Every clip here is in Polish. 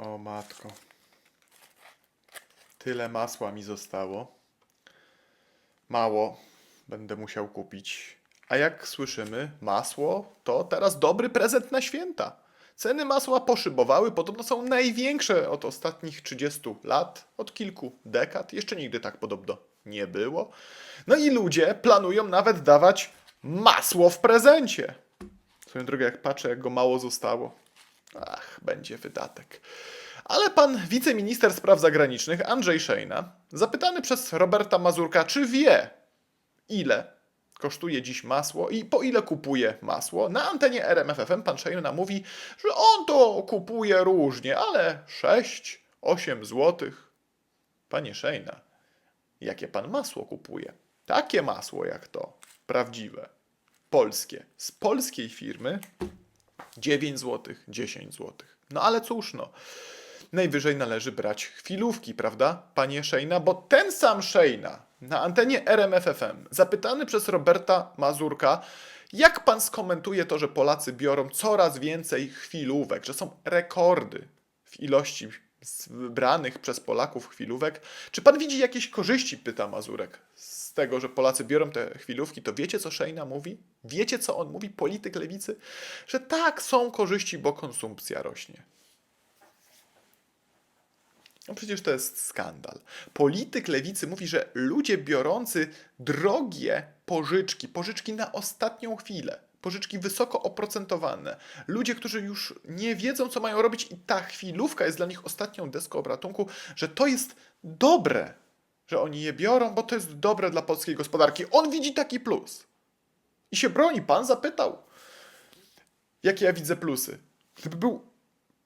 O matko. Tyle masła mi zostało. Mało będę musiał kupić. A jak słyszymy, masło to teraz dobry prezent na święta. Ceny masła poszybowały, podobno są największe od ostatnich 30 lat, od kilku dekad. Jeszcze nigdy tak podobno nie było. No i ludzie planują nawet dawać masło w prezencie. Swoją drogą, jak patrzę, jak go mało zostało. Będzie wydatek. Ale pan wiceminister spraw zagranicznych Andrzej Szejna, zapytany przez Roberta Mazurka, czy wie, ile kosztuje dziś masło i po ile kupuje masło, na antenie RMFFM pan Szejna mówi, że on to kupuje różnie, ale 6-8 złotych. Panie Szejna, jakie pan masło kupuje? Takie masło jak to, prawdziwe, polskie, z polskiej firmy 9 zł, 10 zł. No ale cóż, no. Najwyżej należy brać chwilówki, prawda, panie Szejna? Bo ten sam Szejna na antenie RMFFM, zapytany przez Roberta Mazurka, jak pan skomentuje to, że Polacy biorą coraz więcej chwilówek, że są rekordy w ilości wybranych przez Polaków chwilówek? Czy pan widzi jakieś korzyści, pyta Mazurek, z tego, że Polacy biorą te chwilówki? To wiecie, co Szejna mówi? Wiecie, co on mówi, polityk lewicy? Że tak, są korzyści, bo konsumpcja rośnie. No przecież to jest skandal. Polityk lewicy mówi, że ludzie biorący drogie pożyczki, pożyczki na ostatnią chwilę, pożyczki wysoko oprocentowane, ludzie, którzy już nie wiedzą, co mają robić i ta chwilówka jest dla nich ostatnią deską obratunku, że to jest dobre, że oni je biorą, bo to jest dobre dla polskiej gospodarki. On widzi taki plus. I się broni. Pan zapytał, jakie ja widzę plusy. Gdyby był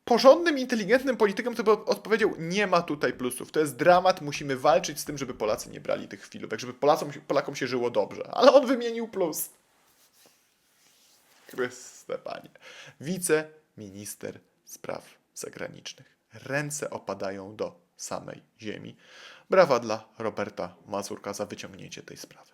porządnym, inteligentnym politykiem, to by odpowiedział, nie ma tutaj plusów. To jest dramat, musimy walczyć z tym, żeby Polacy nie brali tych chwilówek, żeby Polakom, Polakom się żyło dobrze. Ale on wymienił plus. Chryste Panie. Wiceminister spraw zagranicznych. Ręce opadają do samej ziemi. Brawa dla Roberta Mazurka za wyciągnięcie tej sprawy.